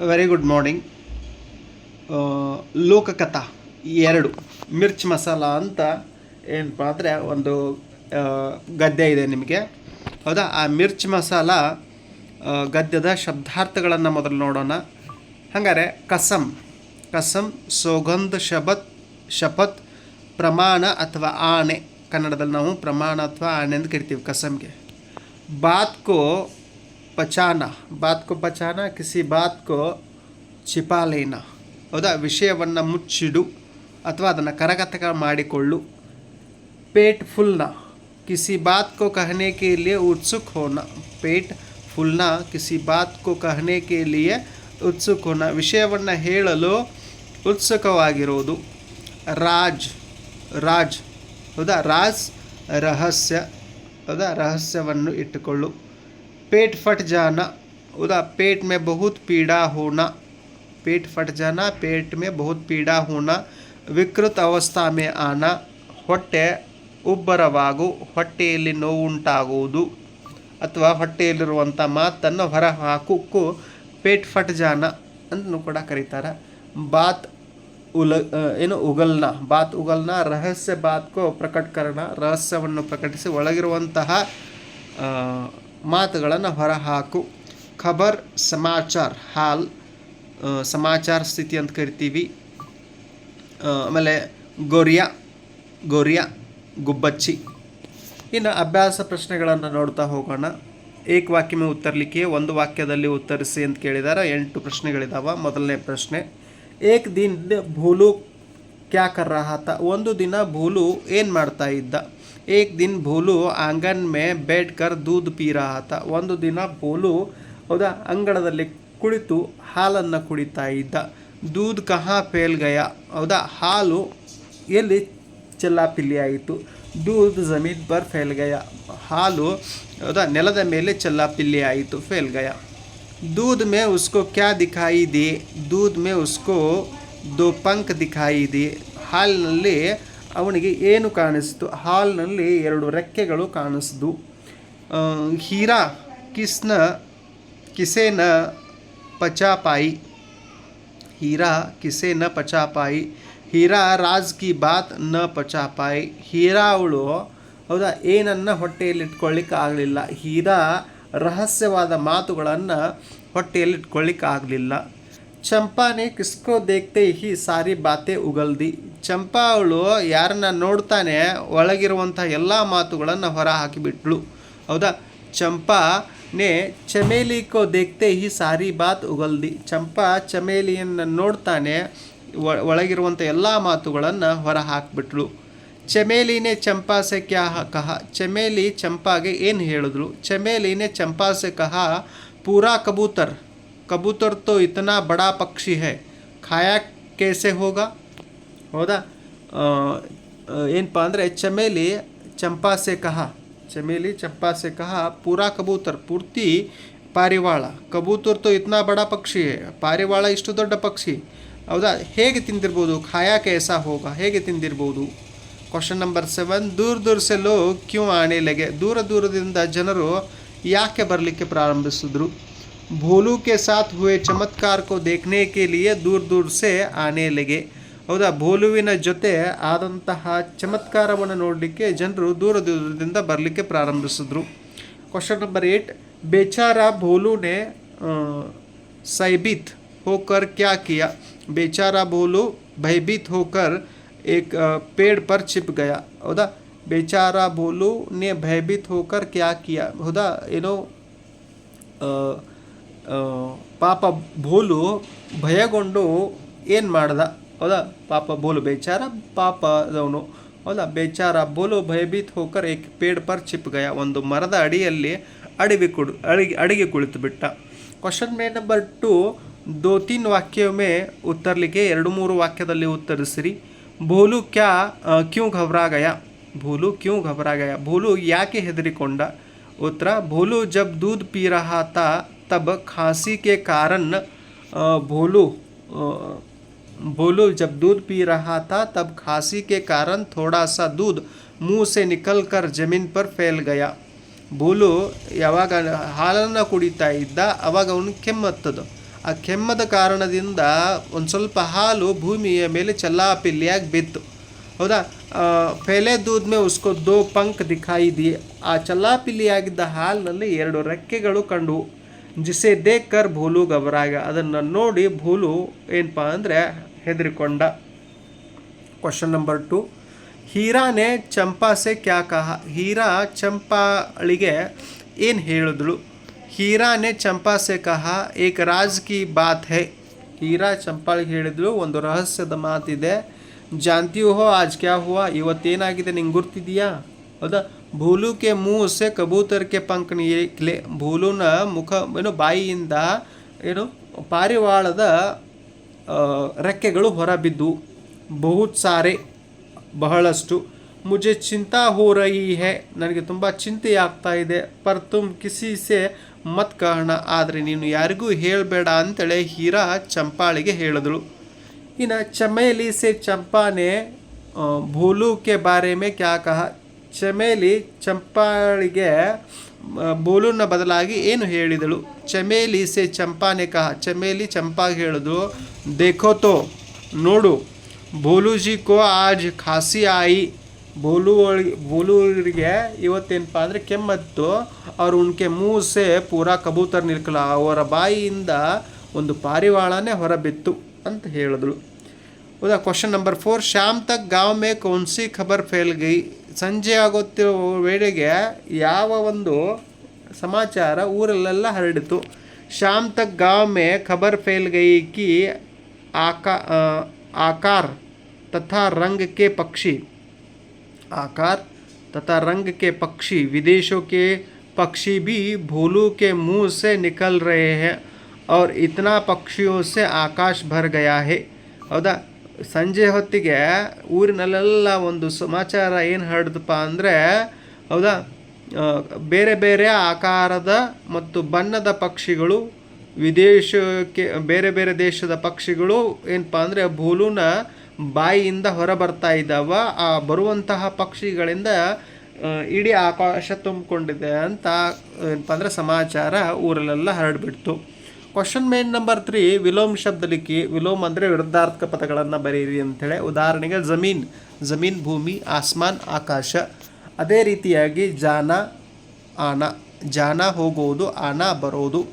Very good morning ಲೋಕಕಥಾ ಎರಡು. ಮಿರ್ಚ್ ಮಸಾಲ ಅಂತ ಏನಪ್ಪ ಅಂದರೆ ಒಂದು ಗದ್ಯ ಇದೆ ನಿಮಗೆ. ಹೌದಾ? ಆ ಮಿರ್ಚ್ ಮಸಾಲ ಗದ್ಯದ ಶಬ್ದಾರ್ಥಗಳನ್ನು ಮೊದಲು ನೋಡೋಣ. ಹಾಗಾದರೆ ಕಸಂ. ಕಸಂ ಸೌಗಂಧ ಶಬತ್ ಶಪತ್ ಪ್ರಮಾಣ ಅಥವಾ ಆಣೆ. ಕನ್ನಡದಲ್ಲಿ ನಾವು ಪ್ರಮಾಣ ಅಥವಾ ಆಣೆ ಅಂತ ಕರಿತೀವಿ ಕಸಂಗೆ. बात ಪಚಾನ ಬಾತ್ ಕೋ ಪಚಾನ ಕಿಸಿ ಬಾತ್ ಕೋ ಚಿಪಾ ಹೌದಾ ವಿಷಯವನ್ನು ಮುಚ್ಚಿಡು ಅಥವಾ ಅದನ್ನು ಕರಗತಕ ಮಾಡಿಕೊಳ್ಳು ಪೇಟ್ ಫುಲ್ನ ಕಿಸಿ ಬಾತ್ ಕೋ ಕಹನೆ ಕೇಳಿಯೇ ಉತ್ಸುಕ್ ಹೋನ ಪೇಟ್ ಫುಲ್ನ ಕಿಸಿ ಬಾತ್ ಕೋ ಕಹನೆ ಕೆ ಉತ್ಸುಕ್ ಹೋನ ವಿಷಯವನ್ನು ಹೇಳಲು ಉತ್ಸುಕವಾಗಿರೋದು ರಾಜ್ ರಾಜ್ ಹೌದಾ ರಾಜ್ ರಹಸ್ಯ ಹೌದಾ ರಹಸ್ಯವನ್ನು ಇಟ್ಟುಕೊಳ್ಳು पेट फट जाना ಹೌದಾ पेट में बहुत पीड़ा होना पेट फट जाना पेट में बहुत पीड़ा होना ವಿಕೃತ ಅವಸ್ಥಾ ಮೇ ಆನ ಹೊಟ್ಟೆ ಉಬ್ಬರವಾಗು ಹೊಟ್ಟೆಯಲ್ಲಿ ನೋವುಂಟಾಗುವುದು ಅಥವಾ ಹೊಟ್ಟೆಯಲ್ಲಿರುವಂಥ ಮಾತನ್ನು ಹೊರ ಹಾಕುಕ್ಕೂ ಪೇಟ್ ಫಟ್ ಜಾನ ಅಂತಲೂ ಕೂಡ ಕರೀತಾರೆ ಬಾತ್ ಉಲ ಆ, ಏನು ಉಗಲ್ನ ಬಾತ್ ಉಗಲ್ನ ರಹಸ್ಯ ಬಾತ್ಕೋ ಪ್ರಕಟ ಕರಣ ರಹಸ್ಯವನ್ನು ಪ್ರಕಟಿಸಿ ಒಳಗಿರುವಂತಹ ಆ, ಮಾತುಗಳನ್ನು ಹೊರಹಾಕು. ಖಬರ್, ಸಮಾಚಾರ, ಹಾಲ್ ಸಮಾಚಾರ ಸ್ಥಿತಿ ಅಂತ ಕರಿತೀವಿ. ಆಮೇಲೆ ಗೊರಿಯಾ ಗೊರಿಯಾ, ಗುಬ್ಬಚ್ಚಿ. ಇನ್ನು ಅಭ್ಯಾಸ ಪ್ರಶ್ನೆಗಳನ್ನು ನೋಡ್ತಾ ಹೋಗೋಣ. ಏಕ ವಾಕ್ಯ ಮೇ ಉತ್ತರ ಲಿಖಿ ಒಂದು ವಾಕ್ಯದಲ್ಲಿ ಉತ್ತರಿಸಿ ಅಂತ ಕೇಳಿದಾರೆ. ಎಂಟು ಪ್ರಶ್ನೆಗಳಿದ್ದಾವೆ ಮೊದಲನೇ ಪ್ರಶ್ನೆ, ಏಕ್ ದಿನ ಭೂಲು ಕ್ಯಾ ಕರ್ ರಹಾ ತಾ ಒಂದು ದಿನ ಭೂಲು ಏನು ಮಾಡ್ತಾ ಇದ್ದ? ಏಕ್ ದಿನ್ ಭೂಲು ಆಂಗನ್ ಮೇ ಬೇಡ್ ಕರ್ ದೂದ್ ಪೀ ರಹಾ ತಾ ಒಂದು ದಿನ ಭೂಲು ಹೌದಾ ಅಂಗಣದಲ್ಲಿ ಕುಳಿತು ಹಾಲನ್ನು ಕುಡಿತಾ ಇದ್ದ ದೂದ್ ಕಹಾ ಫೇಲ್ ಗಯ ಹೌದಾ ಹಾಲು ಎಲ್ಲಿ ಚೆಲ್ಲಾಪಿಲ್ಲಿ ಆಯಿತು ದೂದ್ ಜಮೀನ್ ಪರ್ ಫೇಲ್ ಗಯ ಹಾಲು ಹೌದಾ ನೆಲದ ಮೇಲೆ ಚೆಲ್ಲಾಪಿಲ್ಲಿ ಆಯಿತು ಫೇಲ್ ಗಯ दूध में उसको क्या दिखाई दिए दूध में उसको दो पंख दिखाई दिए ಹಾಲಿನಲ್ಲಿ ಅವನಿಗೆ ಏನು ಕಾಣಿಸ್ತು? ಹಾಲ್ನಲ್ಲಿ ಎರಡು ರೆಕ್ಕೆಗಳು ಕಾಣಿಸ್ದು. ಹೀರಾ ಕಿಸ್ನ, ಕಿಸೇನ ಪಚಾಪಾಯಿ. ಹೀರಾ ಕಿಸೇನ ಪಚಾಪಾಯಿ. ಹೀರಾ ರಾಜ್ ಕಿ ಬಾತ್ನ ಪಚಾಪಾಯಿ. ಹೀರಾ ಅವಳು, ಹೌದಾ, ಏನನ್ನು ಹೊಟ್ಟೆಯಲ್ಲಿ ಇಟ್ಕೊಳ್ಳಿಕ್ಕಾಗಲಿಲ್ಲ ಹೀರಾ ರಹಸ್ಯವಾದ ಮಾತುಗಳನ್ನು ಹೊಟ್ಟೆಯಲ್ಲಿ ಇಟ್ಕೊಳ್ಳಿಕ್ಕಾಗಲಿಲ್ಲ ಆಗಲಿಲ್ಲ ಚಂಪಾನೆ ಕಿಸ್ಕೋ ದೇಖ್ತೆ ಹಿ ಸಾರಿ ಬಾತೆ ಉಗಲ್ದಿ. ಚಂಪಾ ಅವಳು ಯಾರನ್ನ ನೋಡ್ತಾನೆ ಒಳಗಿರುವಂಥ ಎಲ್ಲ ಮಾತುಗಳನ್ನು ಹೊರ ಹಾಕಿಬಿಟ್ಳು ಹೌದಾ? ಚಂಪಾನೆ ಚಮೇಲಿ ಕೋ ದೇಖ್ತೆ ಹಿ ಸಾರಿ ಬಾತ್ ಉಗಲ್ದಿ. ಚಂಪಾ ಚಮೇಲಿಯನ್ನು ನೋಡ್ತಾನೆ ಒಳಗಿರುವಂಥ ಎಲ್ಲ ಮಾತುಗಳನ್ನು ಹೊರ ಹಾಕಿಬಿಟ್ಳು ಚಮೇಲಿನೇ ಚಂಪಾಸೆ ಕ್ಯಾ ಕಹ? ಚಮೇಲಿ ಚಂಪಾಗೆ ಏನು ಹೇಳಿದ್ರು? ಚಮೇಲಿನೇ ಚಂಪಾಸೆ ಕಹ ಪೂರಾ ಕಬೂತರ್. ಕಬೂತರ್ ತೋ ಇತನಾ ಬಡಾ ಪಕ್ಷಿ ಹೈ ಖಾಯಾ ಕೇಸೆ ಹೋಗಾ ಹೌದಾ ಏನಪ್ಪ ಅಂದರೆ ಚಮೇಲಿ ಚಂಪಾ ಸೆ ಕಹ ಚಮೇಲಿ ಚಂಪಾ ಸೆ ಕಹ ಪೂರಾ ಕಬೂತರ್ ಪೂರ್ತಿ ಪಾರಿವಾಳ ಕಬೂತರ್ ತೋ ಇತನಾ ಬಡಾ ಪಕ್ಷಿ ಹೈ ಪಾರಿವಾಳ ಇಷ್ಟು ದೊಡ್ಡ ಪಕ್ಷಿ ಹೌದಾ ಹೇಗೆ ತಿಂದಿರ್ಬೋದು ಖಾಯಾ ಕೇಸಾ ಹೋಗ ಹೇಗೆ ತಿಂದಿರ್ಬೋದು ಕ್ವಶನ್ ನಂಬರ್ ಸೆವೆನ್ ದೂರ ದೂರ ಸೆ ಲೋಗ್ ಕ್ಯೂ ಆಣೆ ಲಗೆ ದೂರ ದೂರದಿಂದ ಜನರು ಯಾಕೆ ಬರಲಿಕ್ಕೆ ಪ್ರಾರಂಭಿಸಿದ್ರು ಭೋಲು ಕೆ ಸಾಥ್ ಹುವೆ ಚಮತ್ಕಾರ ಕೋ ದೇಖ್ನೆ ಕೆ ಲಿಯೆ ದೂರ ದೂರ ಸೆ ಆನೆ ಲಗೆ ಹೌದಾ ಭೋಲುವಿನ ಜೊತೆ ಆದಂತಹ ಚಮತ್ಕಾರವನ್ನು ನೋಡಲಿಕ್ಕೆ ಜನರು ದೂರ ದೂರದಿಂದ ಬರಲಿಕ್ಕೆ ಪ್ರಾರಂಭಿಸಿದ್ರು ಕ್ವಶನ್ ನಂಬರ್ ಏಟ್ बेचारा भोलू ने अ, सैबित होकर क्या किया बेचारा भोलू भयभीत होकर एक अ, पेड़ पर छिप गया ಹೌದಾ बेचारा भोलू ने भयभीत होकर क्या किया ಹೌದಾ ಏನೋ ಆ, ಆ, ಪಾಪ ಭೋಲು ಭಯಗೊಂಡು ಏನು ಮಾಡ್ದ? ಹೌದಾ? ಪಾಪ ಬೋಲು ಬೇಚಾರ, ಪಾಪದವನು. ಹೌದಾ? ಬೇಚಾರ ಬೋಲು ಭಯಭೀತ್ ಹೋಕರ್ ಏಕ್ ಪೇಡ್ ಪರ್ ಚಿಪ್ ಗಯ? ಒಂದು ಮರದ ಅಡಿಯಲ್ಲಿ ಅಡಿವಿ ಕುಡು, ಅಡಿಗೆ ಅಡಿಗೆ ಕುಳಿತು ಬಿಟ್ಟ. ಕ್ವಶನ್ ಮೇ ನಂಬರ್ ಟು ದೋ ತೀನ್ ವಾಕ್ಯವೇ ಉತ್ತರಲಿಕ್ಕೆ ಎರಡು ಮೂರು ವಾಕ್ಯದಲ್ಲಿ ಉತ್ತರಿಸಿರಿ. ಭೋಲು ಕ್ಯಾ ಕ್ಯೂ ಘಬರಾಗಯ ಭೋಲು ಕ್ಯೂ ಘಬರಾಗಯ ಭೋಲು ಯಾಕೆ ಹೆದರಿಕೊಂಡ? ಉತ್ತರ, ಭೋಲು ಜಬ್ ದೂದ್ ಪೀರಹಾತ तब खांसी के कारण अ, भोलू अ, भोलू जब दूध पी रहा था तब खांसी के कारण थोड़ा सा दूध मुंह से निकलकर जमीन पर फैल गया ಭೂಲು ಯಾವಾಗ ಹಾಲನ್ನು ಕುಡಿತಾ ಇದ್ದ ಅವಾಗ ಅವನು ಕೆಮ್ಮತ್ತದು ಆ ಕೆಮ್ಮದ ಕಾರಣದಿಂದ ಒಂದು ಸ್ವಲ್ಪ ಹಾಲು ಭೂಮಿಯ ಮೇಲೆ ಚಲ್ಲಾಪಿಲ್ಲಿಯಾಗಿ ಬಿತ್ತು ಹೌದಾ ಆ, ಪೆಹಲೆ ದೂದ್ ಮೇ ಉಸ್ಕೋ ದೋ ಪಂಕ್ ದಿಖಾಯಿ ದಿಯೆ ಆ ಚಲ್ಲಾಪಿಲ್ಲಿಯಾಗಿದ್ದ ಹಾಲಿನಲ್ಲಿ ಎರಡು ರೆಕ್ಕೆಗಳು ಕಂಡುವು ಜಿಸೆ ದೇಕರ್ ಕರ್ ಭೂಲು ಗಬರಾಗ. ಅದನ್ನು ನೋಡಿ ಭೂಲು ಏನಪ್ಪ ಅಂದರೆ ಹೆದರಿಕೊಂಡ. ಕ್ವಶನ್ ನಂಬರ್ ಟು ಹೀರಾನೆ ಚಂಪಾಸೆ ಕ್ಯಾ ಕಹ? ಹೀರಾ ಚಂಪಾಳಿಗೆ ಏನು ಹೇಳಿದಳು? ಹೀರಾನೆ ಚಂಪಾಸೆ ಕಹ? ಏಕ ರಾಜ್ ಕಿ ಬಾತ್ ಹೇ. ಹೀರಾ ಚಂಪಾಳಿಗೆ ಹೇಳಿದಳು, ಒಂದು ರಹಸ್ಯದ ಮಾತಿದೆ. ಜಾಂತಿಯೂ ಹೋ, ಆಜ್ ಕ್ಯಾ ಹುವಾ? ಇವತ್ತೇನಾಗಿದೆ, ನಿಂಗೆ ಗುರ್ತಿದೆಯಾ? ಹೌದಾ? ಭೂಲು ಕೆ ಮೂಸೆ ಕಬೂತರ್ ಕೆ ಪಂಕ್ ನಿಕ್ಲೆ ಭೂಲುನ ಮುಖ ಏನು ಬಾಯಿಯಿಂದ ಏನು ಪಾರಿವಾಳದ ರೆಕ್ಕೆಗಳು ಹೊರಬಿದ್ದು. ಬಹುತ್ ಸಾರೆ, ಬಹಳಷ್ಟು. ಮುಜೆ ಚಿಂತಾ ಹೋ ರಹಿ ಹೇ. ನನಗೆ ತುಂಬ ಚಿಂತೆ ಆಗ್ತಾ ಇದೆ. ಪರ್ ತುಮ್ ಕಿಸಿಸೆ ಮತ್ ಕಹಣ. ಆದರೆ ನೀನು ಯಾರಿಗೂ ಹೇಳಬೇಡ ಅಂತೇಳಿ ಹೀರಾ ಚಂಪಾಳಿಗೆ ಹೇಳಿದಳು. ಇನ್ನು ಚಮೇಲಿ ಸೆ ಚಂಪಾನೆ ಭೂಲು ಕೆ ಬಾರೆ ಕ್ಯಾ ಕಹ? ಚಮೇಲಿ ಚಂಪಾಳಿಗೆ ಬೋಲುನ ಬದಲಾಗಿ ಏನು ಹೇಳಿದಳು? ಚಮೇಲಿ ಸೆ ಚಂಪಾನೆ ಕಹ. ಚಮೇಲಿ ಚಂಪಾಗೆ ಹೇಳಿದ್ರು ದೇಖೋ ತೋ, ನೋಡು ಭೋಲುಜಿ ಕೋ ಆಜ್ ಖಾಸಿ ಆಯಿ. ಬೋಲು ಒಳಗೆ ಭೋಲುರಿಗೆ ಇವತ್ತೇನಪ್ಪ ಅಂದರೆ ಕೆಮ್ಮತ್ತು. ಅವ್ರು ಉಣ್ಕೆ ಮೂಸೆ ಪೂರಾ ಕಬೂತರ್ ನಿಲ್ಕಲ. ಅವರ ಬಾಯಿಯಿಂದ ಒಂದು ಪಾರಿವಾಳನೇ ಹೊರಬಿತ್ತು ಅಂತ ಹೇಳಿದಳು. ಹೌದಾ ಕ್ವಶನ್ ನಂಬರ್ ಫೋರ್ ಶ್ಯಾಮ್ ತಕ್ ಗಾಂವ್ ಮೇ ಕೌನ್ಸಿ ಖಬರ್ ಫೇಲ್ ಗೈ? ಸಂಜೆ ಆಗುತ್ತಿರೋ ವೇಳೆಗೆ ಯಾವ ಒಂದು ಸಮಾಚಾರ ಊರಲ್ಲೆಲ್ಲ ಹರಡಿತು ಶಾಮ್ ತಕ್ ಗಾಂವ್ ಮೇ ಖಬರ್ ಫೇಲ್ ಗೈ ಕಿ ಆಕಾ ಆ, ಆಕಾರ ತಥಾ ರಂಗ್ के पक्षी आकार तथा रंग के पक्षी विदेशों के पक्षी भी भोलू के मुंह से निकल रहे हैं और इतना पक्षियों से आकाश भर गया है ಹೌದಾ ಸಂಜೆ ಹೊತ್ತಿಗೆ ಊರಿನಲ್ಲೆಲ್ಲ ಒಂದು ಸಮಾಚಾರ ಏನು ಹರಡ್ದಪ್ಪ ಅಂದರೆ, ಹೌದಾ? ಬೇರೆ ಬೇರೆ ಆಕಾರದ ಮತ್ತು ಬಣ್ಣದ ಪಕ್ಷಿಗಳು, ವಿದೇಶಕ್ಕೆ, ಬೇರೆ ಬೇರೆ ದೇಶದ ಪಕ್ಷಿಗಳು ಏನಪ್ಪ ಅಂದರೆ ಭೂಲುನ ಬಾಯಿಯಿಂದ ಹೊರ ಬರ್ತಾ ಇದ್ದಾವ. ಆ ಬರುವಂತಹ ಪಕ್ಷಿಗಳಿಂದ ಇಡೀ ಆಕಾಶ ತುಂಬಿಕೊಂಡಿದೆ ಅಂತ ಏನಪ್ಪ ಅಂದರೆ ಸಮಾಚಾರ ಊರಲ್ಲೆಲ್ಲ ಹರಡ್ಬಿಡ್ತು. ಕ್ವಶನ್ ಮೇನ್ ನಂಬರ್ ತ್ರೀ ವಿಲೋಮ್ ಶಬ್ದ ಲಿಖಿ ವಿಲೋಮ್ ಅಂದರೆ ವಿರುದ್ಧಾರ್ಥಕ ಪದಗಳನ್ನು ಬರೀರಿ ಅಂಥೇಳಿ ಉದಾಹರಣೆಗೆ, ಜಮೀನ್ ಜಮೀನ್ ಭೂಮಿ, ಆಸ್ಮಾನ್, ಆಕಾಶ. ಅದೇ ರೀತಿಯಾಗಿ ಜಾನ, ಆನ. ಜಾನ ಹೋಗುವುದು, ಆನ ಬರೋದು.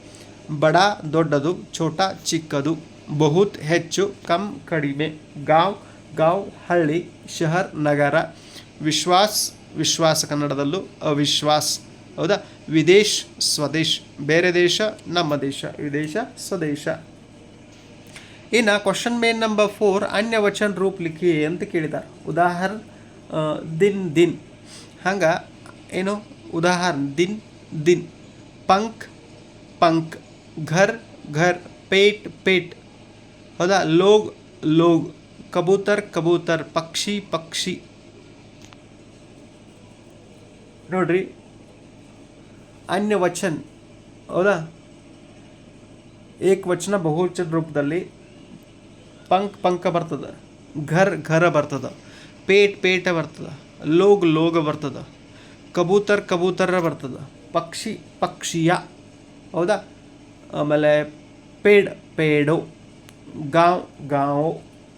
ಬಡ, ದೊಡ್ಡದು, ಛೋಟ, ಚಿಕ್ಕದು. ಬಹುತ್, ಹೆಚ್ಚು, ಕಮ್, ಕಡಿಮೆ. ಗಾಂವ್ ಗಾಂವ್, ಹಳ್ಳಿ, ಶಹರ್, ನಗರ. ವಿಶ್ವಾಸ್, ವಿಶ್ವಾಸ ಕನ್ನಡದಲ್ಲೂ ಅವಿಶ್ವಾಸ್. ಹೌದಾ? ವಿದೇಶ್, ಸ್ವದೇಶ್, ಬೇರೆ ದೇಶ, ನಮ್ಮ ದೇಶ, ವಿದೇಶ, ಸ್ವದೇಶ. ಇನ್ನು ಕ್ವಶನ್ ಮೇನ್ ನಂಬರ್ ಫೋರ್ ಅನ್ಯ ವಚನ ರೂಪ್ ಲಿಖಿ ಅಂತ ಕೇಳಿದ್ದಾರೆ ಉದಾಹರಣ ದಿನ್ ದಿನ್. ಹಂಗೆ, ಏನು? ಉದಾಹರಣೆ, ದಿನ್ ದಿನ್. ಪಂಕ್ ಪಂಕ್. ಘರ್ ಘರ್. ಪೇಟ್ ಪೇಟ್. ಹೌದಾ? ಲೋಗ್ ಲೋಗ್. ಕಬೂತರ್ ಕಬೂತರ್. ಪಕ್ಷಿ ಪಕ್ಷಿ. ನೋಡ್ರಿ. ಅನ್ಯ ವಚನ್, ಹೌದಾ? ಏಕವಚನ ಬಹುವಚನ ರೂಪದಲ್ಲಿ ಪಂಕ್, ಪಂಕ ಬರ್ತದ. ಘರ್, ಘರ ಬರ್ತದ. ಪೇಟ್, ಪೇಟ ಬರ್ತದ. ಲೋಗ್, ಲೋಗ ಬರ್ತದ. ಕಬೂತರ್ ಕಬೂತರ ಬರ್ತದ. ಪಕ್ಷಿ, ಪಕ್ಷಿಯ, ಹೌದಾ? ಆಮೇಲೆ ಪೇಡ್, ಪೇಡು, ಗಾಂವ್ ಗಾಂವ್,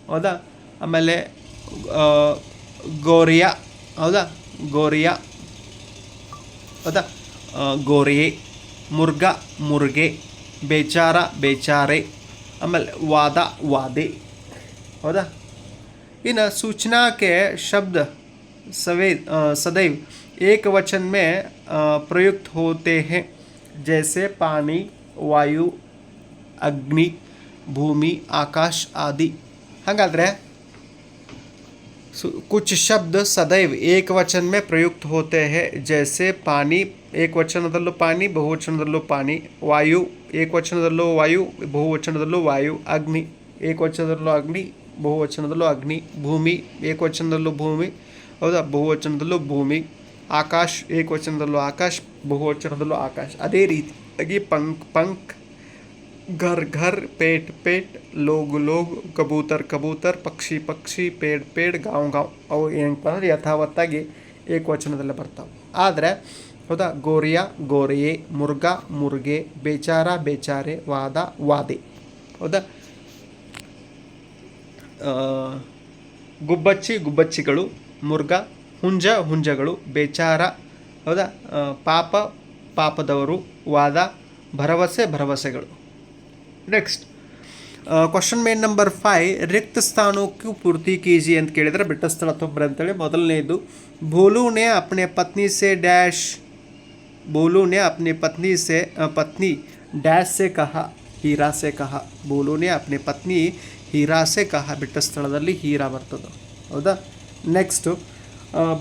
ಹೌದಾ? ಆಮೇಲೆ ಗೋರಿಯಾ, ಹೌದಾ? ಗೋರಿಯಾ, ಹೌದಾ? ಗೋರಿಯೆ ಮುರ್ಗ ಮುರ್ಗೆ ಬೇಚಾರ ಬೇಚಾರೆ ಆಮೇಲೆ ವಾದ ವಾದೆ ಹೌದಾ ಇನ್ನು सूचना के शब्द सवे अ, सदैव एक वचन में अ, प्रयुक्त होते हैं जैसे पानी वायु अग्नि भूमि आकाश आदि ಹಾಗಾದರೆ सु- कुछ शब्द सदैव एक वचन में प्रयुक्त होते हैं जैसे ಏಕವಚನದಲ್ಲೂ ಪಾನಿ, ಬಹುವಚನದಲ್ಲೂ ಪಾನಿ, ವಾಯು, ಏಕವಚನದಲ್ಲೂ ವಾಯು, ಬಹುವಚನದಲ್ಲೂ ವಾಯು, ಅಗ್ನಿ, ಏಕವಚನದಲ್ಲೂ ಅಗ್ನಿ, ಬಹುವಚನದಲ್ಲೂ ಅಗ್ನಿ, ಭೂಮಿ, ಏಕವಚನದಲ್ಲೂ ಭೂಮಿ, ಹೌದಾ? ಬಹುವಚನದಲ್ಲೂ ಭೂಮಿ, ಆಕಾಶ್, ಏಕವಚನದಲ್ಲೂ ಆಕಾಶ್, ಬಹುವಚನದಲ್ಲೂ ಆಕಾಶ್. ಅದೇ ರೀತಿಯಾಗಿ ಪಂಕ್ ಪಂಕ್, ಘರ್ ಘರ್, ಪೇಟ್ ಪೇಟ್, ಲೋಗ್ ಲೋಗ್, ಕಬೂತರ್ ಕಬೂತರ್, ಪಕ್ಷಿ ಪಕ್ಷಿ, ಪೇಡ್ ಪೇಡ್, ಗಾಂವ್ ಗಾಂವ್. ಅವು ಏನಪ್ಪ ಅಂದರೆ ಯಥಾವತ್ತಾಗಿ ಏಕವಚನದಲ್ಲೇ ಬರ್ತಾವೆ. ಆದರೆ ಹೌದಾ? ಗೋರಿಯ, ಗೋರಿಯೆ, ಮುರ್ಗ, ಮುರ್ಗೆ, ಬೇಚಾರ, ಬೇಚಾರೆ, ವಾದ, ವಾದೆ. ಹೌದಾ? ಗುಬ್ಬಚ್ಚಿ, ಗುಬ್ಬಚ್ಚಿಗಳು, ಮುರ್ಗ, ಹುಂಜ, ಹುಂಜಗಳು, ಬೇಚಾರ, ಹೌದಾ? ಪಾಪ, ಪಾಪದವರು, ವಾದ, ಭರವಸೆ, ಭರವಸೆಗಳು. ನೆಕ್ಸ್ಟ್ ಕ್ವಶನ್ ಮೇನ್ ನಂಬರ್ ಫೈ, ರಿಕ್ತ ಸ್ಥಾನಕ್ಕೂ ಪೂರ್ತಿ ಕೆ ಜಿ ಅಂತ ಕೇಳಿದರೆ ಬಿಟ್ಟ ಸ್ಥಳ ತೊಂಬರೆ ಅಂತೇಳಿ ಮೊದಲನೇದು, ಭೋಲುನೆ ಅಪ್ನೆ ಪತ್ನಿ ಸೇ ಡ್ಯಾಶ್ बोलू ने अपनी पत्नी से अ, पत्नी डैश से कहा हीरा से कहा बोलू ने अपनी पत्नी ಹೀರಾ ಸೆ ಕಹ ಬಿಟ್ಟ ಸ್ಥಳದಲ್ಲಿ ಹೀರಾ ಬರ್ತದೆ ಹೌದಾ ನೆಕ್ಸ್ಟು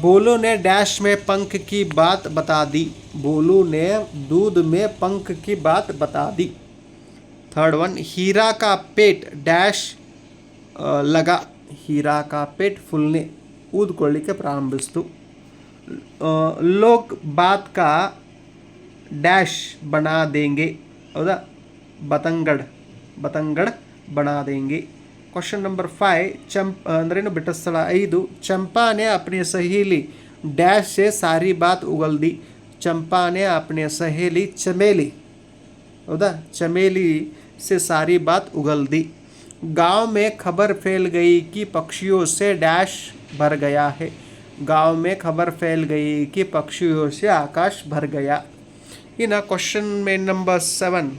बोलू ने डैश में पंख की बात बता दी बोलू ने दूध में पंख की बात बता दी थर्ड वन हीरा का पेट डैश अ, लगा हीरा का पेट फूलने ಊದ್ಕೊಳ್ಳಿಕ್ಕೆ ಪ್ರಾರಂಭಿಸ್ತು अ, लोग बात का डैश बना देंगे ಹೌದಾ ಬತಂಗಡ್ ಬತಂಗಡ್ ಬನಾ ದೇಂಗೆ ಕ್ವಶನ್ ನಂಬರ್ ಫೈವ್ ಚಂಪ್ ಅಂದ್ರೇನು ಬಿಟ್ಟ ಸ್ಥಳ ಐದು ಚಂಪಾನೆ ಅಪ್ನೆ ಸಹೇಲಿ डैश से सारी बात उगल दी चंपा ने अपने सहेली चमेली हौदा चमेली से सारी बात उगल दी गांव में खबर फैल गई कि पक्षियों से डैश भर गया है गांव में खबर फैल गई कि पक्षियों से आकाश भर गया ಇನ್ನು ಕ್ವಶನ್ ಮೇನ್ ನಂಬರ್ ಸೆವೆನ್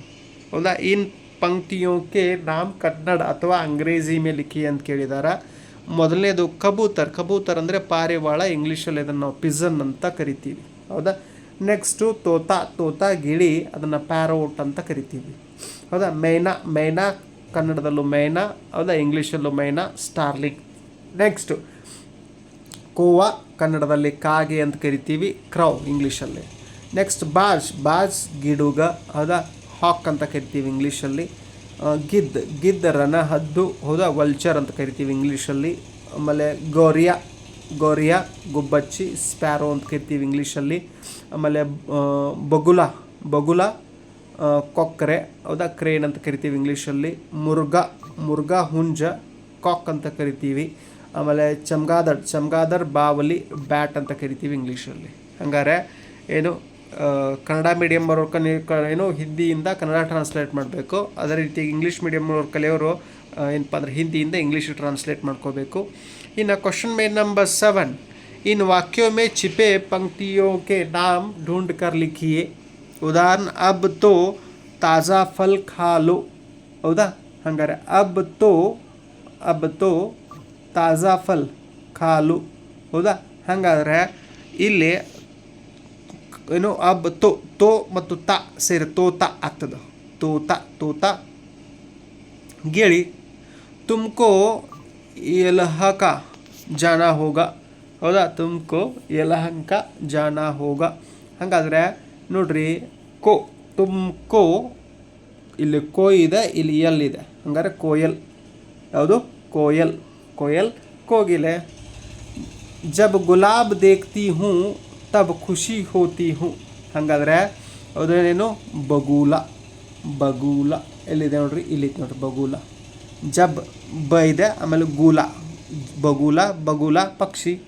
ಹೌದಾ ಇನ್ ಪಂಕ್ತಿಯೋಕೆ ನಾಮ್ ಕನ್ನಡ ಅಥವಾ ಅಂಗ್ರೇಜಿ ಮೇಲೆ ಲಿಖಿ ಅಂತ ಕೇಳಿದ್ದಾರೆ ಮೊದಲನೇದು ಕಬೂತರ್. ಕಬೂತರ್ ಅಂದರೆ ಪಾರಿವಾಳ, ಇಂಗ್ಲೀಷಲ್ಲಿ ಅದನ್ನು ನಾವು ಪಿಜನ್ ಅಂತ ಕರಿತೀವಿ. ಹೌದಾ? ನೆಕ್ಸ್ಟು ತೋತ. ತೋತ ಗಿಳಿ, ಅದನ್ನು ಪ್ಯಾರೋಟ್ ಅಂತ ಕರಿತೀವಿ. ಹೌದಾ? ಮೈನಾ. ಮೈನಾ, ಕನ್ನಡದಲ್ಲೂ ಮೈನಾ, ಹೌದಾ? ಇಂಗ್ಲೀಷಲ್ಲೂ ಮೈನಾ ಸ್ಟಾರ್ಲಿಂಗ್ ನೆಕ್ಸ್ಟು ಕೋವಾ, ಕನ್ನಡದಲ್ಲಿ ಕಾಗೆ ಅಂತ ಕರಿತೀವಿ. ಕ್ರೌ, ಇಂಗ್ಲೀಷಲ್ಲಿ. ನೆಕ್ಸ್ಟ್ ಬಾಜ್ ಬಾಜ್ ಗಿಡುಗ, ಹೌದಾ ಹಾಕ್ ಅಂತ ಕರಿತೀವಿ ಇಂಗ್ಲೀಷಲ್ಲಿ. ಗಿದ್. ಗಿದ್ದ ರನ, ಹದ್ದು, ಹೌದಾ ವಲ್ಚರ್ ಅಂತ ಕರಿತೀವಿ ಇಂಗ್ಲೀಷಲ್ಲಿ. ಆಮೇಲೆ ಗೋರಿಯಾ ಗೋರಿಯಾ, ಗುಬ್ಬಚ್ಚಿ ಸ್ಪ್ಯಾರೋ ಅಂತ ಕರಿತೀವಿ ಇಂಗ್ಲೀಷಲ್ಲಿ. ಆಮೇಲೆ ಬಗುಲ ಬಗುಲ ಕೊಕ್ಕರೆ ಹೌದಾ, ಕ್ರೇನ್ ಅಂತ ಕರಿತೀವಿ ಇಂಗ್ಲೀಷಲ್ಲಿ. ಮುರ್ಗ ಮುರ್ಗ, ಹುಂಜ ಕಾಕ್ ಅಂತ ಕರಿತೀವಿ. ಆಮೇಲೆ ಚಮ್ಗಾದರ್ ಚಮ್ಗಾದರ್ ಬಾವಲಿ ಬ್ಯಾಟ್ ಅಂತ ಕರಿತೀವಿ ಇಂಗ್ಲೀಷಲ್ಲಿ. ಹಂಗಾರೆ, ಏನು? ಕನ್ನಡ ಮೀಡಿಯಮ್ ಅವ್ರ ಏನು ಹಿಂದಿಯಿಂದ ಕನ್ನಡ ಟ್ರಾನ್ಸ್ಲೇಟ್ ಮಾಡಬೇಕು. ಅದೇ ರೀತಿಯಾಗಿ ಇಂಗ್ಲೀಷ್ ಮೀಡಿಯಮ್ ಅವ್ರ ಕಲಿಯೋರು ಏನಪ್ಪ ಅಂದರೆ ಹಿಂದಿಯಿಂದ ಇಂಗ್ಲೀಷ್ ಟ್ರಾನ್ಸ್ಲೇಟ್ ಮಾಡ್ಕೋಬೇಕು. ಇನ್ನು ಕ್ವಶನ್ ಮೇನ್ ನಂಬರ್ ಸೆವೆನ್ ಇನ್ ವಾಕ್ಯೋ ಮೇ ಚಿಪೆ ಪಂಕ್ತಿಯೋ ಕೆ ನಾಮ್ ಢೂಂಡ್ ಕರ್ ಲಿಖಿಯೇ ಉದಾಹರಣ, ಅಬ್ ತೋ ತಾಜಾ ಫಲ್ ಖಾಲು. ಹೌದಾ? ಹಂಗಾರೆ ಅಬ್ ತೋ ಅಬ್ ತೋ ತಾಜಾ ಫಲ್ ಖಾಲು. ಹೌದಾ? ಹಂಗಾದರೆ ಇಲ್ಲಿ ಏನು ಅಬ್ ತೋ ತೋ ಮತ್ತು ತ ಸೇರಿ ತೋತ ಆಗ್ತದೆ. ತೋತ ತೋತ ಗೇಳಿ ತುಮಕೋ ಯಲಹಕ ಜಾನ ಹೋಗ. ಹೌದಾ? ತುಮಕೋ ಯಲಹಂಕ ಜಾನ ಹೋಗ. ಹಾಗಾದ್ರೆ ನೋಡ್ರಿ, ಕೋ, ತುಮ್ಕೋ, ಇಲ್ಲಿ ಕೋ ಇದೆ, ಇಲ್ಲಿ ಎಲ್ ಇದೆ. ಹಂಗಾದ್ರೆ ಕೋಯಲ್. ಯಾವುದು? ಕೋಯಲ್. ಕೋಯಲ್, ಕೋಗಿಲೆ. ಜಬ್ ಗುಲಾಬ್ ದೇಖ್ತಿ ಹೂँ ತಬ್ ಖುಷಿ ಹೋತಿ ಹೂँ. ಹಾಗಾದ್ರೆ ಅದೇನೇನು ಬಗೂಲ. ಬಗೂಲ. ಎಲ್ಲಿದೆ ನೋಡ್ರಿ? ಇಲ್ಲಿದೆ ನೋಡ್ರಿ, ಬಗೂಲ. ಜಬ್, ಬ ಇದೆ, ಆಮೇಲೆ ಗೂಲ. ಬಗೂಲ ಬಗೂಲ, ಪಕ್ಷಿ.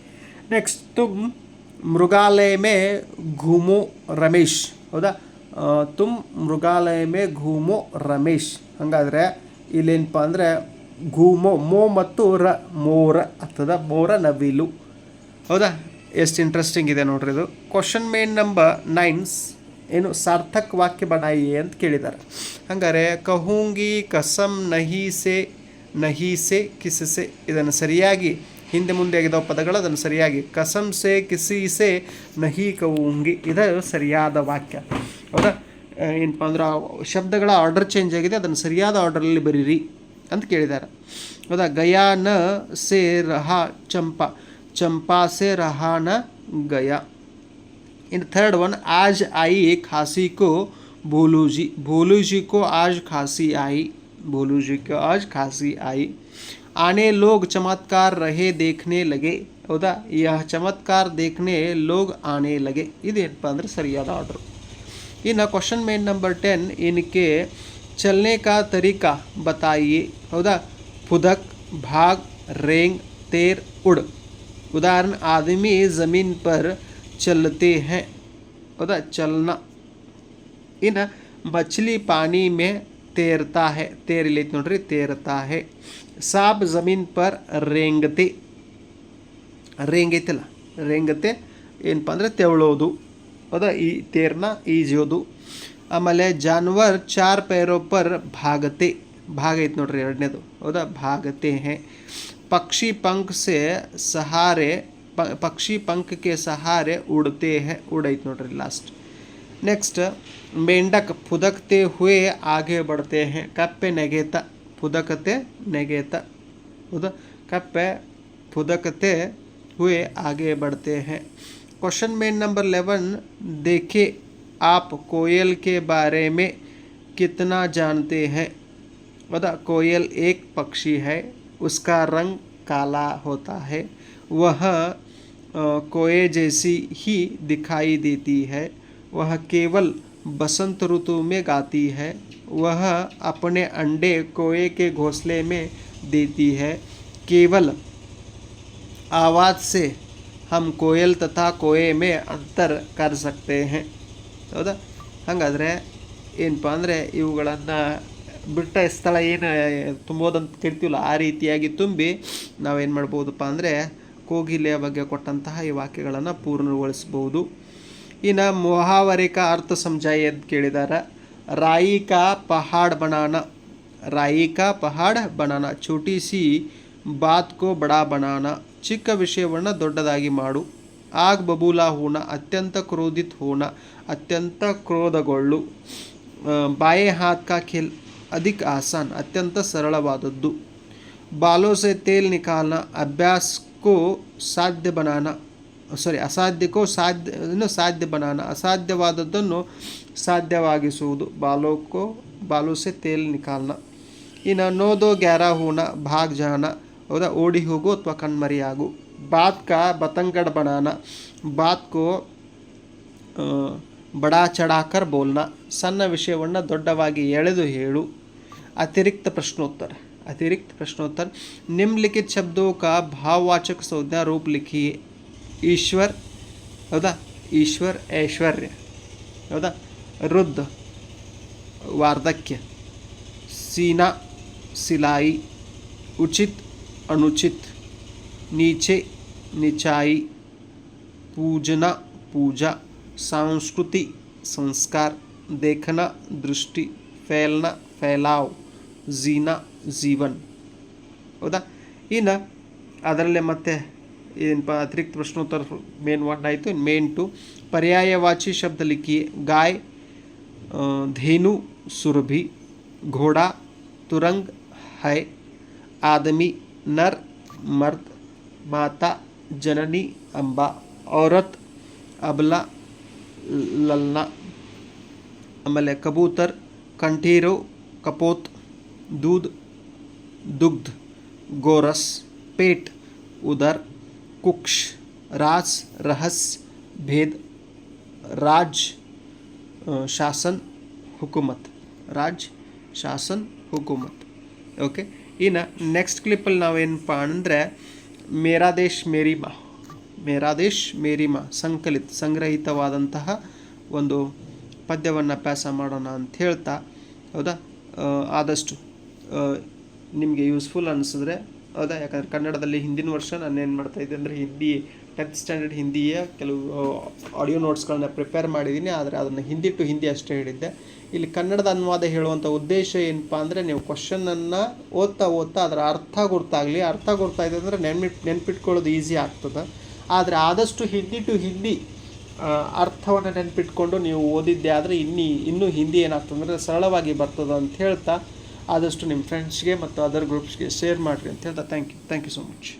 ನೆಕ್ಸ್ಟ್ ತುಮ್ ಮೃಗಾಲಯ ಮೇ ಘೂಮೋ ರಮೇಶ್. ಹೌದಾ? ತುಮ್ ಮೃಗಾಲಯ ಮೇ ಘೂಮೋ ರಮೇಶ್. ಹಾಗಾದ್ರೆ ಇಲ್ಲೇನಪ್ಪ ಅಂದರೆ ಘೂಮೋ, ಮೋ ಮತ್ತು ರ, ಮೋರ. ಆಗ್ತದ ಮೋರ ನವಿಲು. ಹೌದಾ? ಎಷ್ಟು ಇಂಟ್ರೆಸ್ಟಿಂಗ್ ಇದೆ ನೋಡ್ರಿ ಇದು. ಕ್ವಶನ್ ಮೇನ್ ನಂಬರ್ ನೈನ್ಸ್ ಏನು ಸಾರ್ಥಕ್ ವಾಕ್ಯ ಬಣಾಯಿ ಅಂತ ಕೇಳಿದ್ದಾರೆ ಹಂಗಾರೆ, ಕಹೂಂಗಿ ಕಸಂ ನಹಿ ನಹೀಸೆ ನಹಿ ಸೆ, ಕಿಸ್ ಸೆ, ಇದನ್ನು ಸರಿಯಾಗಿ ಹಿಂದೆ ಮುಂದೆ ಆಗಿದ್ದಾವ ಪದಗಳು, ಅದನ್ನು ಸರಿಯಾಗಿ ಕಸಂ ಸೆ ಕಿಸೀಸೆ ನಹಿ ಕಹುಂಗಿ, ಇದು ಸರಿಯಾದ ವಾಕ್ಯ. ಹೌದಾ? ಏನಪ್ಪ ಅಂದ್ರೆ, ಶಬ್ದಗಳ ಆರ್ಡರ್ ಚೇಂಜ್ ಆಗಿದೆ, ಅದನ್ನು ಸರಿಯಾದ ಆರ್ಡರಲ್ಲಿ ಬರೀರಿ ಅಂತ ಕೇಳಿದ್ದಾರೆ ಹೌದಾ? ಗಯಾ ನ ಸೆ ರಹಾ ಚಂಪಾ. ಚಂಪಾ ಸೆ ರಹಾ ನ ಗಯಾ इन थर्ड वन आज आई खांसी को भोलू जी भोलू जी को आज खांसी आई भोलू जी को आज खांसी आई आने लोग चमत्कार रहे देखने लगे ಹೌದಾ यह चमत्कार देखने लोग आने लगे ಇದೇನಪ್ಪ ಅಂದ್ರೆ ಸರಿಯಾದ ಆರ್ಡರ್ ಇನ್ನು ಕ್ವಶನ್ ಮೇನ್ ನಂಬರ್ टेन इनके चलने का तरीका बताइए ಹೌದಾ फुदक भाग रेंग तेर उड़ उदाहरण आदमी ज़मीन पर चलते हैं हौदा चलना इन मछली पानी में ತೇರ್ತಾ ಹೆ ತೇರ್ ಇಲ್ಲಿ ಐತೆ ನೋಡ್ರಿ ತೇರ್ತಾ ಹೆ ಸಾಬ್ ಜಮೀನ್ ಪರ್ ರೇಂಗತೆ ರೇಂಗ್ ಐತಲ್ಲ ರೇಂಗತೆ ಏನಪ್ಪ ಅಂದರೆ ತೆವಳೋದು ಹೌದಾ ಈ ತೇರ್ನ ಈಜೋದು ಆಮೇಲೆ ಜಾನ್ವರ್ ಚಾರ್ ಪೈರೋ ಪರ್ ಭಾಗತೆ ಭಾಗ ಐತೆ ನೋಡ್ರಿ ಎರಡನೇದು ಹೌದಾ ಭಾಗತೆ ಹೇ ಪಕ್ಷಿ ಪಂಕ್ ಸೆ ಸಹಾರೆ ಪ- ಪಕ್ಷಿ ಪಂಕ್ ಕೆ ಸಹಾರೆ ಉಡ್ತೆ ಹೇ ಉಡೈತೆ ನೋಡ್ರಿ ಲಾಸ್ಟ್ ನೆಕ್ಸ್ಟ್ मेंढक फुदकते हुए आगे बढ़ते हैं कप्पे ನೆಗೆತ फुदकते ನೆಗೆತ ಹೌದಾ ಕಪ್ಪೆ फुदकते हुए आगे बढ़ते हैं क्वेश्चन में नंबर 11 देखिए आप कोयल के बारे में कितना जानते हैं बता कोयल एक पक्षी है उसका रंग काला होता है वह अ, कोए जैसी ही दिखाई देती है वह केवल बसंत ऋतु में गाती है वह अपने अंडे कोए के घोंसले में देती है केवल आवाज़ से हम कोयल तथा कोए में अंतर कर सकते हैं ಹೌದಾ ಹಾಗಾದರೆ ಏನಪ್ಪ ಅಂದರೆ ಇವುಗಳನ್ನು ಬಿಟ್ಟ ಸ್ಥಳ ಏನು ತುಂಬೋದಂತ ಕೇಳ್ತೀವಲ್ಲ, ಆ ರೀತಿಯಾಗಿ ತುಂಬಿ ನಾವೇನು ಮಾಡ್ಬೋದಪ್ಪ ಅಂದರೆ ಕೋಗಿಲೆಯ ಬಗ್ಗೆ ಕೊಟ್ಟಂತಹ ಈ ವಾಕ್ಯಗಳನ್ನು ಪೂರ್ಣಗೊಳಿಸ್ಬೋದು. ಇನ್ನು ಮೊಹಾವರಿಕ ಅರ್ಥ ಸಂಜಾಯ ಅಂತ ಕೇಳಿದಾರೆ. ರಾಯಿಕಾ ಪಹಾಡ್ ಬನಾನ. ರಾಯಿಕಾ ಪಹಾಡ್ ಬನಾನ. ಛೋಟಿ ಸಿ ಬಾತ್ ಕೋ ಬಡಾ ಬನಾನ. ಚಿಕ್ಕ ವಿಷಯವನ್ನು ದೊಡ್ಡದಾಗಿ ಮಾಡು. ಆಗ ಬಬೂಲಾ ಹೂನ ಅತ್ಯಂತ ಕ್ರೋಧಿತ್ ಹೂನ ಅತ್ಯಂತ ಕ್ರೋಧಗೊಳ್ಳು. ಬಾಯೇ ಹಾತ್ ಕಾ ಖೇಲ್. ಅಧಿಕ್ ಆಸಾನ್ ಅತ್ಯಂತ ಸರಳವಾದದ್ದು बालों से तेल निकालना अभ्यास को ಸಾಧ್ಯ ಬನಾನ ಸಾರಿ ಅಸಾಧ್ಯಕ್ಕೋ ಸಾಧ್ಯ ಇನ್ನು ಸಾಧ್ಯ ಬನಾನ ಅಸಾಧ್ಯವಾದದ್ದನ್ನು ಸಾಧ್ಯವಾಗಿಸುವುದು ಬಾಲೋಕೋ ಬಾಲು ಸೆ ತೇಲ್ ನಿಕಾಲ್ನ ಇನ್ನು ನೋದೋ ಗ್ಯಾರ ಹೂನ ಭಾಗ್ ಜಾನ ಹೌದಾ ಓಡಿ ಹೋಗು ಅಥವಾ ಕಣ್ಮರಿಯಾಗು ಬಾತ್ ಕಾ ಬತಂಗಡ್ ಬನಾನ ಬಾತ್ ಕೋ ಆ, ಬಡಾ ಚಡಾಕರ್ ಬೋಲ್ನ ಸಣ್ಣ ವಿಷಯವನ್ನು ದೊಡ್ಡವಾಗಿ ಎಳೆದು ಹೇಳು अतिरिक्त प्रश्नोत्तर अतिरिक्त प्रश्नोत्तर। निम्नलिखित शब्दों का भाववाचक संज्ञा रूप लिखिए ईश्वर हौदा ईश्वर, ऐश्वर्य हौदा रुद्ध वार्धक्य, सीना, सिलाई, उचित, अनुचित, नीचे, निचाई, पूजना, पूजा, संस्कृति, संस्कार, देखना, दृष्टि, फैलना, फैलाव। जीना जीवन ಹೌದಾ ಇನ್ನು ಅದರಲ್ಲೇ ಮತ್ತೆ ಏನಪ್ಪ ಅತಿರಿಕ್ತ ಪ್ರಶ್ನೋತ್ತರ ಮೇನ್ ಒನ್ ಆಯಿತು ಮೇನ್ ಟು ಪರ್ಯಾಯವಾಚಿ ಶಬ್ದ ಲಿಖಿ गाय अ, धेनु सुरभि घोड़ा तुरंग है आदमी नर मर्द माता जननी अम्बा औरत अबला ललना ಆಮೇಲೆ ಕಬೂತರ್ ಕಂಠೀರೋ ಕಪೋತ್ दूध दुग्ध गोरस पेट उदर कुक्ष राज रहस्य भेद राज अ, शासन ಹುಕುಮತ್ ರಾಜ್ ಶಾಸನ್ ಹುಕುಮತ್ ಓಕೆ ಇನ್ನು ನೆಕ್ಸ್ಟ್ ಕ್ಲಿಪ್ಪಲ್ಲಿ ನಾವೇನಪ್ಪ ಅಂದರೆ ಮೇರಾ ದೇಶ್ ಮೇರಿ ಮಾ ಮೇರಾ ದೇಶ್ ಮೇರಿ ಮಾ ಸಂಕಲಿತ ಸಂಗ್ರಹಿತವಾದಂತಹ ಒಂದು ಪದ್ಯವನ್ನು ಅಭ್ಯಾಸ ಮಾಡೋಣ ಅಂತ ಹೇಳ್ತಾ ಹೌದಾ ಆ, ಆದಷ್ಟು ನಿಮಗೆ ಯೂಸ್ಫುಲ್ ಅನಿಸಿದ್ರೆ ಹೌದಾ ಯಾಕಂದರೆ ಕನ್ನಡದಲ್ಲಿ ಹಿಂದಿನ ವರ್ಷ ನಾನು ಏನು ಮಾಡ್ತಾ ಇದ್ದೆ ಅಂದರೆ ಹಿಂದಿ ಟೆಂತ್ ಸ್ಟ್ಯಾಂಡರ್ಡ್ ಹಿಂದಿಯ ಕೆಲವು ಆಡಿಯೋ ನೋಟ್ಸ್ಗಳನ್ನ ಪ್ರಿಪೇರ್ ಮಾಡಿದ್ದೀನಿ ಆದರೆ ಅದನ್ನು ಹಿಂದಿ ಟು ಹಿಂದಿ ಅಷ್ಟೇ ಹೇಳಿದ್ದೆ. ಇಲ್ಲಿ ಕನ್ನಡದ ಅನುವಾದ ಹೇಳುವಂಥ ಉದ್ದೇಶ ಏನಪ್ಪ ಅಂದರೆ ನೀವು ಕ್ವಶನನ್ನು ಓದ್ತಾ ಓದ್ತಾ ಅದರ ಅರ್ಥ ಗುರ್ತಾಗಲಿ, ಅರ್ಥ ಗುರ್ತಾಯಿದೆ ಅಂದರೆ ನೆನ್ಪಿಟ್, ನೆನ್ಪಿಟ್ಕೊಳ್ಳೋದು ಈಸಿ ಆಗ್ತದೆ. ಆದರೆ ಆದಷ್ಟು ಹಿಂದಿ ಟು ಹಿಂದಿ ಅರ್ಥವನ್ನು ನೆನ್ಪಿಟ್ಕೊಂಡು ನೀವು ಓದಿದ್ದೆ ಆದರೆ ಇನ್ನಿ, ಇನ್ನೂ ಹಿಂದಿ ಏನಾಗ್ತದೆ ಅಂದರೆ ಸರಳವಾಗಿ ಬರ್ತದೆ ಅಂತ ಹೇಳ್ತಾ ಆದಷ್ಟು ನಿಮ್ಮ ಫ್ರೆಂಡ್ಸ್ಗೆ ಮತ್ತು ಅದರ್ ಗ್ರೂಪ್ಸ್ಗೆ ಶೇರ್ ಮಾಡಿರಿ ಅಂತ ಹೇಳ್ತಾ thank you thank you so much